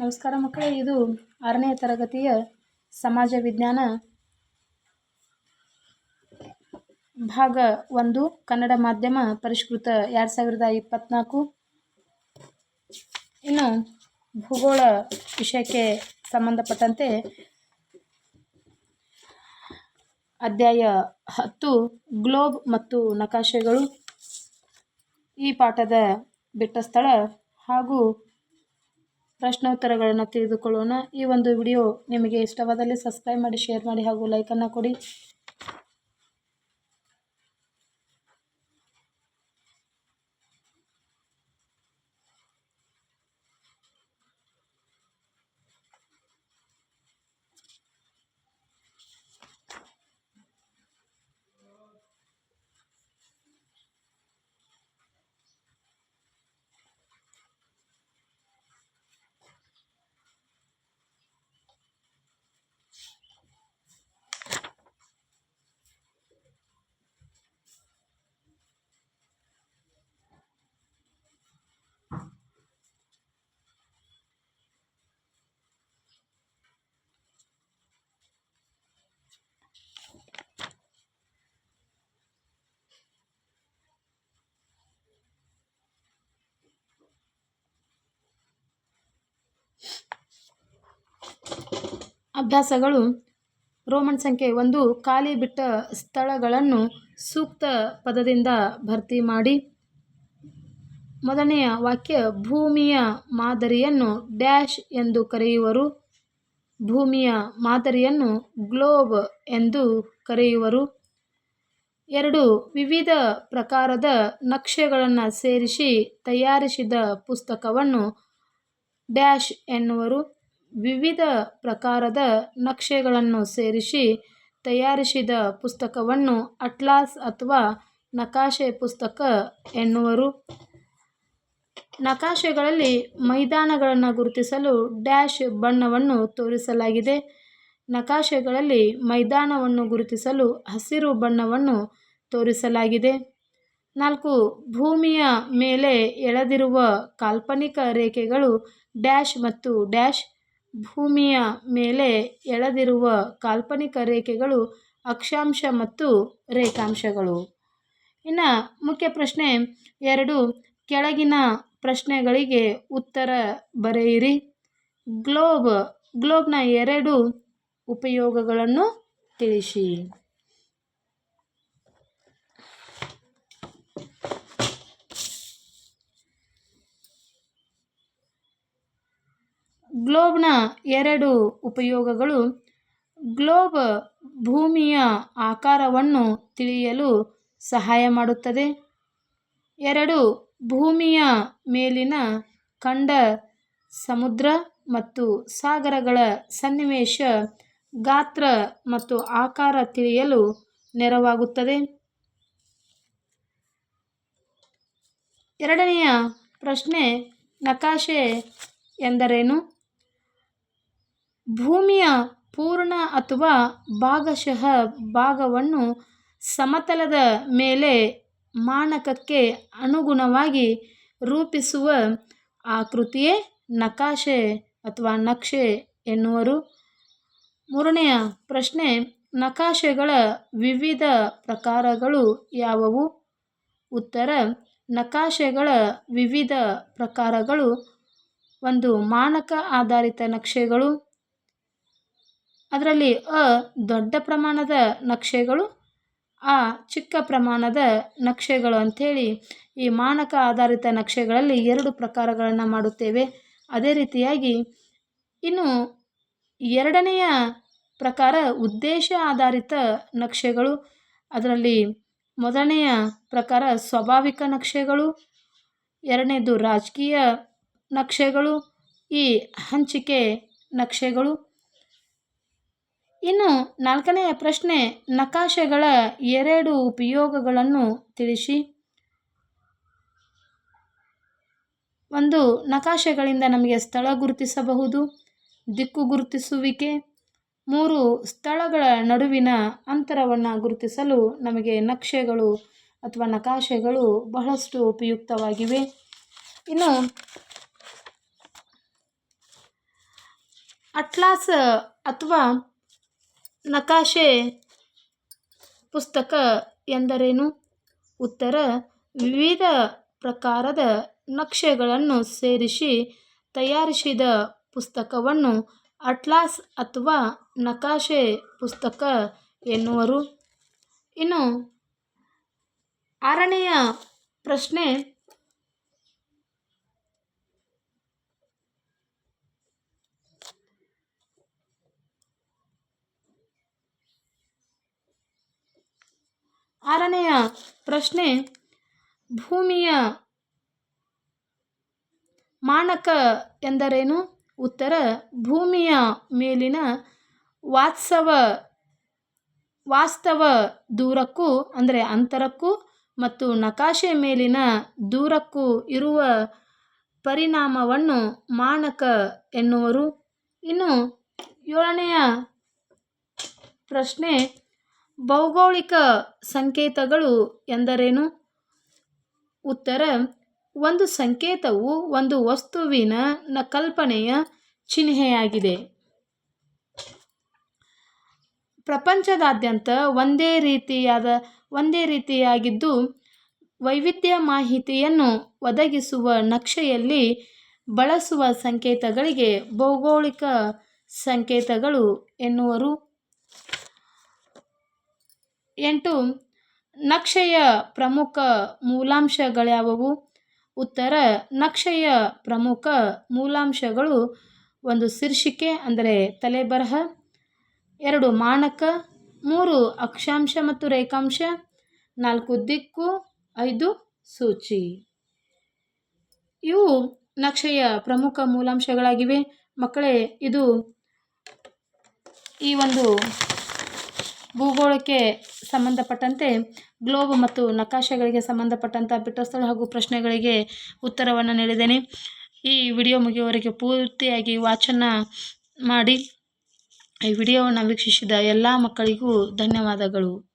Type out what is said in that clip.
ನಮಸ್ಕಾರ ಮಕ್ಕಳೇ, ಇದು ಆರನೇ ತರಗತಿಯ ಸಮಾಜ ವಿಜ್ಞಾನ ಭಾಗ ಒಂದು, ಕನ್ನಡ ಮಾಧ್ಯಮ ಪರಿಷ್ಕೃತ ಎರಡು ಸಾವಿರದ ಇಪ್ಪತ್ನಾಲ್ಕು. ಇನ್ನು ಭೂಗೋಳ ವಿಷಯಕ್ಕೆ ಸಂಬಂಧಪಟ್ಟಂತೆ ಅಧ್ಯಾಯ ಹತ್ತು, ಗ್ಲೋಬ್ ಮತ್ತು ನಕಾಶೆಗಳು. ಈ ಪಾಠದ ಬಿಟ್ಟ ಸ್ಥಳ ಹಾಗೂ ಪ್ರಶ್ನೋತ್ತರಗಳನ್ನು ತಿಳಿದುಕೊಳ್ಳೋಣ. ಈ ಒಂದು ವಿಡಿಯೋ ನಿಮಗೆ ಇಷ್ಟವಾದಲ್ಲಿ ಸಬ್ಸ್ಕ್ರೈಬ್ ಮಾಡಿ ಶೇರ್ ಮಾಡಿ ಹಾಗೂ ಲೈಕನ್ನು ಕೊಡಿ. ಅಭ್ಯಾಸಗಳು ರೋಮನ್ ಸಂಖ್ಯೆ ಒಂದು ಖಾಲಿ ಬಿಟ್ಟ ಸ್ಥಳಗಳನ್ನು ಸೂಕ್ತ ಪದದಿಂದ ಭರ್ತಿ ಮಾಡಿ. ಮೊದಲನೆಯ ವಾಕ್ಯ ಭೂಮಿಯ ಮಾದರಿಯನ್ನು ಡ್ಯಾಶ್ ಎಂದು ಕರೆಯುವರು. ಭೂಮಿಯ ಮಾದರಿಯನ್ನು ಗ್ಲೋಬ್ ಎಂದು ಕರೆಯುವರು. ಎರಡು ವಿವಿಧ ಪ್ರಕಾರದ ನಕ್ಷೆಗಳನ್ನು ಸೇರಿಸಿ ತಯಾರಿಸಿದ ಪುಸ್ತಕವನ್ನು ಡ್ಯಾಶ್ ಎನ್ನುವರು. ವಿವಿಧ ಪ್ರಕಾರದ ನಕ್ಷೆಗಳನ್ನು ಸೇರಿಸಿ ತಯಾರಿಸಿದ ಪುಸ್ತಕವನ್ನು ಅಟ್ಲಾಸ್ ಅಥವಾ ನಕಾಶೆ ಪುಸ್ತಕ ಎನ್ನುವರು. ನಕಾಶೆಗಳಲ್ಲಿ ಮೈದಾನಗಳನ್ನು ಗುರುತಿಸಲು ಡ್ಯಾಶ್ ಬಣ್ಣವನ್ನು ತೋರಿಸಲಾಗಿದೆ. ನಕಾಶೆಗಳಲ್ಲಿ ಮೈದಾನವನ್ನು ಗುರುತಿಸಲು ಹಸಿರು ಬಣ್ಣವನ್ನು ತೋರಿಸಲಾಗಿದೆ. ನಾಲ್ಕು, ಭೂಮಿಯ ಮೇಲೆ ಎಳೆದಿರುವ ಕಾಲ್ಪನಿಕ ರೇಖೆಗಳು ಡ್ಯಾಶ್ ಮತ್ತು ಡ್ಯಾಶ್ ಭೂಮಿಯ ಮೇಲೆ ಎಳೆದಿರುವ ಕಾಲ್ಪನಿಕ ರೇಖೆಗಳು ಅಕ್ಷಾಂಶ ಮತ್ತು ರೇಖಾಂಶಗಳು. ಇನ್ನು ಮುಖ್ಯ ಪ್ರಶ್ನೆ ಎರಡು, ಕೆಳಗಿನ ಪ್ರಶ್ನೆಗಳಿಗೆ ಉತ್ತರ ಬರೆಯಿರಿ. ಗ್ಲೋಬ್, ಗ್ಲೋಬ್ನ ಎರಡು ಉಪಯೋಗಗಳನ್ನು ತಿಳಿಸಿ. ಗ್ಲೋಬ್ನ ಎರಡು ಉಪಯೋಗಗಳು. ಗ್ಲೋಬ್ ಭೂಮಿಯ ಆಕಾರವನ್ನು ತಿಳಿಯಲು ಸಹಾಯ ಮಾಡುತ್ತದೆ. ಎರಡು, ಭೂಮಿಯ ಮೇಲಿನ ಖಂಡ ಸಮುದ್ರ ಮತ್ತು ಸಾಗರಗಳ ಸನ್ನಿವೇಶ, ಗಾತ್ರ ಮತ್ತು ಆಕಾರ ತಿಳಿಯಲು ನೆರವಾಗುತ್ತದೆ. ಎರಡನೆಯ ಪ್ರಶ್ನೆ ನಕಾಶೆ ಎಂದರೇನು? ಭೂಮಿಯ ಪೂರ್ಣ ಅಥವಾ ಭಾಗಶಃ ಭಾಗವನ್ನು ಸಮತಲದ ಮೇಲೆ ಮಾನಕಕ್ಕೆ ಅನುಗುಣವಾಗಿ ರೂಪಿಸುವ ಆಕೃತಿಯೇ ನಕಾಶೆ ಅಥವಾ ನಕ್ಷೆ ಎನ್ನುವರು. ಮೂರನೆಯ ಪ್ರಶ್ನೆ, ನಕಾಶೆಗಳ ವಿವಿಧ ಪ್ರಕಾರಗಳು ಯಾವುವು? ಉತ್ತರ, ನಕಾಶೆಗಳ ವಿವಿಧ ಪ್ರಕಾರಗಳು ಒಂದು ಮಾನಕ ಆಧಾರಿತ ನಕ್ಷೆಗಳು. ಅದರಲ್ಲಿ ಅ ದೊಡ್ಡ ಪ್ರಮಾಣದ ನಕ್ಷೆಗಳು, ಆ ಚಿಕ್ಕ ಪ್ರಮಾಣದ ನಕ್ಷೆಗಳು ಅಂಥೇಳಿ ಈ ಮಾನಕ ಆಧಾರಿತ ನಕ್ಷೆಗಳಲ್ಲಿ ಎರಡು ಪ್ರಕಾರಗಳನ್ನು ಮಾಡುತ್ತೇವೆ. ಅದೇ ರೀತಿಯಾಗಿ ಇನ್ನು ಎರಡನೆಯ ಪ್ರಕಾರ ಉದ್ದೇಶ ಆಧಾರಿತ ನಕ್ಷೆಗಳು, ಅದರಲ್ಲಿ ಮೊದಲನೆಯ ಪ್ರಕಾರ ಸ್ವಾಭಾವಿಕ ನಕ್ಷೆಗಳು, ಎರಡನೇದು ರಾಜಕೀಯ ನಕ್ಷೆಗಳು, ಈ ಹಂಚಿಕೆ ನಕ್ಷೆಗಳು ಇನ್ನು ನಾಲ್ಕನೆಯ ಪ್ರಶ್ನೆ, ನಕಾಶೆಗಳ ಎರಡು ಉಪಯೋಗಗಳನ್ನು ತಿಳಿಸಿ. ಒಂದು, ನಕಾಶೆಗಳಿಂದ ನಮಗೆ ಸ್ಥಳ ಗುರುತಿಸಬಹುದು, ದಿಕ್ಕು ಗುರುತಿಸುವಿಕೆ. ಮೂರು, ಸ್ಥಳಗಳ ನಡುವಿನ ಅಂತರವನ್ನು ಗುರುತಿಸಲು ನಮಗೆ ನಕ್ಷೆಗಳು ಅಥವಾ ನಕಾಶೆಗಳು ಬಹಳಷ್ಟು ಉಪಯುಕ್ತವಾಗಿವೆ. ಇನ್ನು, ಅಟ್ಲಾಸ್ ಅಥವಾ ನಕಾಶೆ ಪುಸ್ತಕ ಎಂದರೇನು? ಉತ್ತರ, ವಿವಿಧ ಪ್ರಕಾರದ ನಕ್ಷೆಗಳನ್ನು ಸೇರಿಸಿ ತಯಾರಿಸಿದ ಪುಸ್ತಕವನ್ನು ಅಟ್ಲಾಸ್ ಅಥವಾ ನಕಾಶೆ ಪುಸ್ತಕ ಎನ್ನುವರು. ಇನ್ನು ಆರನೆಯ ಪ್ರಶ್ನೆ ಆರನೆಯ ಪ್ರಶ್ನೆ, ಭೂಮಿಯ ಮಾನಕ ಎಂದರೇನು? ಉತ್ತರ, ಭೂಮಿಯ ಮೇಲಿನ ವಾತ್ಸವ, ವಾಸ್ತವ ದೂರಕ್ಕೂ, ಅಂದರೆ ಅಂತರಕ್ಕೂ ಮತ್ತು ನಕಾಶೆ ಮೇಲಿನ ದೂರಕ್ಕೂ ಇರುವ ಪರಿಣಾಮವನ್ನು ಮಾನಕ ಎನ್ನುವರು. ಇನ್ನು ಏಳನೆಯ ಪ್ರಶ್ನೆ ಭೌಗೋಳಿಕ ಸಂಕೇತಗಳು ಎಂದರೇನು? ಉತ್ತರ, ಒಂದು ಸಂಕೇತವು ಒಂದು ವಸ್ತುವಿನ ನ ಕಲ್ಪನೆಯ ಚಿಹ್ನೆಯಾಗಿದೆ. ಪ್ರಪಂಚದಾದ್ಯಂತ ಒಂದೇ ರೀತಿಯಾದ, ಒಂದೇ ರೀತಿಯಾಗಿದ್ದು ವೈವಿಧ್ಯ ಮಾಹಿತಿಯನ್ನು ಒದಗಿಸುವ ನಕ್ಷೆಯಲ್ಲಿ ಬಳಸುವ ಸಂಕೇತಗಳಿಗೆ ಭೌಗೋಳಿಕ ಸಂಕೇತಗಳು ಎನ್ನುವರು. ಎಂಟು, ನಕ್ಷೆಯ ಪ್ರಮುಖ ಮೂಲಾಂಶಗಳ್ಯಾವುವು? ಉತ್ತರ, ನಕ್ಷೆಯ ಪ್ರಮುಖ ಮೂಲಾಂಶಗಳು ಒಂದು ಶೀರ್ಷಿಕೆ ಅಂದರೆ ತಲೆಬರಹ, ಎರಡು ಮಾನಕ ಮೂರು ಅಕ್ಷಾಂಶ ಮತ್ತು ರೇಖಾಂಶ, ನಾಲ್ಕು ದಿಕ್ಕು, ಐದು ಸೂಚಿ. ಇವು ನಕ್ಷೆಯ ಪ್ರಮುಖ ಮೂಲಾಂಶಗಳಾಗಿವೆ. ಮಕ್ಕಳೇ, ಇದು ಈ ಒಂದು ಭೂಗೋಳಕ್ಕೆ ಸಂಬಂಧಪಟ್ಟಂತೆ ಗ್ಲೋಬ್ ಮತ್ತು ನಕಾಶೆಗಳಿಗೆ ಸಂಬಂಧಪಟ್ಟಂಥ ಪಿಟಸ್ಥಳ ಹಾಗೂ ಪ್ರಶ್ನೆಗಳಿಗೆ ಉತ್ತರವನ್ನು ನೀಡಿದ್ದೇನೆ. ಈ ವಿಡಿಯೋ ಮುಗಿಯುವವರೆಗೆ ಪೂರ್ತಿಯಾಗಿ ವಾಚನ ಮಾಡಿ. ಈ ವಿಡಿಯೋವನ್ನು ವೀಕ್ಷಿಸಿದ ಎಲ್ಲ ಮಕ್ಕಳಿಗೂ ಧನ್ಯವಾದಗಳು.